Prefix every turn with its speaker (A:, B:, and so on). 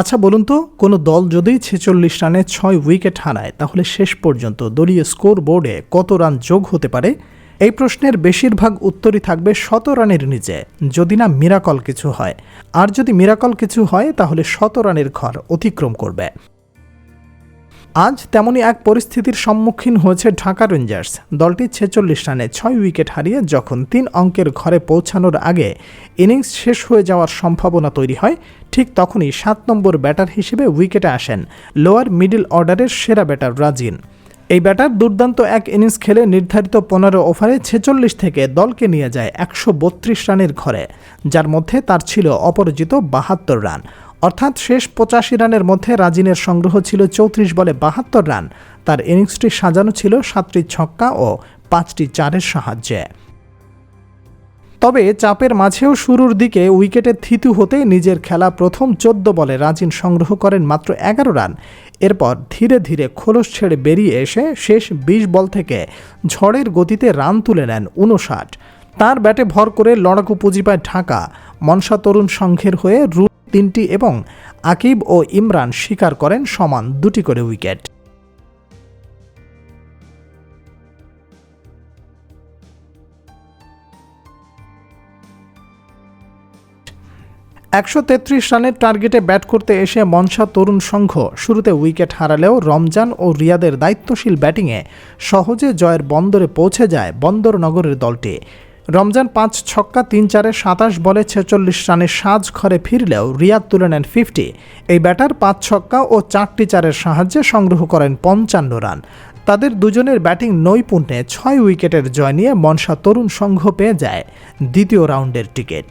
A: আচ্ছা বলুন তো, কোনো দল যদি ছেচল্লিশ রানে ছয় উইকেট হারায়, তাহলে শেষ পর্যন্ত দলীয় স্কোর বোর্ডে কত রান যোগ হতে পারে? এই প্রশ্নের বেশিরভাগ উত্তরই থাকবে শত রানের নিচে, যদি না মিরাকল কিছু হয়। আর যদি মিরাকল কিছু হয়, তাহলে শত রানের ঘর অতিক্রম করবে। আজ তেমনই এক পরিস্থিতির সম্মুখীন হয়েছে ঢাকা রেঞ্জার্স। দলটি ছেচল্লিশ রানে ছয় উইকেট হারিয়ে যখন তিন অঙ্কের ঘরে পৌঁছানোর আগে ইনিংস শেষ হয়ে যাওয়ার সম্ভাবনা তৈরি হয়, ঠিক তখনই সাত নম্বর ব্যাটার হিসেবে উইকেটে আসেন লোয়ার মিডল অর্ডারের সেরা ব্যাটার রাজিন। এই ব্যাটার দুর্দান্ত এক ইনিংস খেলে নির্ধারিত পনেরো ওভারে ছেচল্লিশ থেকে দলকে নিয়ে যায় একশো বত্রিশ রানের ঘরে, যার মধ্যে তার ছিল অপরাজিত বাহাত্তর রান। অর্থাৎ শেষ পঁচাশি রানের মধ্যে রাজিনের সংগ্রহ ছিল চৌত্রিশ বলে বাহাত্তর রান। তার ইনিংসটি সাজানো ছিল সাতটি ছক্কা ও পাঁচটি চারের সাহায্যে। তবে চাপের মাঝেও শুরুর দিকে উইকেটে থিতু হতে নিজের খেলা প্রথম চোদ্দ বলে রাজিন সংগ্রহ করেন মাত্র এগারো রান। এরপর ধীরে ধীরে খোলস ছেড়ে বেরিয়ে এসে শেষ বিশ বল থেকে ঝড়ের গতিতে রান তুলে নেন উনষাট তার ব্যাটে ভর করে লড়াকু পুঁজি পায় ঢাকা। মনসা তরুণ সংঘের হয়ে রু তিনটি এবং আকিব ও ইমরান স্বীকার করেন সমান দুটি করে উইকেট। একশো তেত্রিশ রানের টার্গেটে ব্যাট করতে এসে মনসা তরুণ সংঘ শুরুতে উইকেট হারালেও রমজান ও রিয়াদের দায়িত্বশীল ব্যাটিংয়ে সহজে জয়ের বন্দরে পৌঁছে যায় বন্দরনগরের দলটি। রমজান পাঁচ ছক্কা তিন চারে সাতাশ বলে ছেচল্লিশ রানে সাজ ঘরে ফিরলেও রিয়াদ তুলে নেন ফিফটি এই ব্যাটার পাঁচ ছক্কা ও চারটি চারের সাহায্যে সংগ্রহ করেন পঞ্চান্ন রান। তাদের দুজনের ব্যাটিং নৈপুণ্যে ছয় উইকেটের জয় নিয়ে মনসা তরুণ সংঘ পেয়ে যায় দ্বিতীয় রাউন্ডের টিকিট।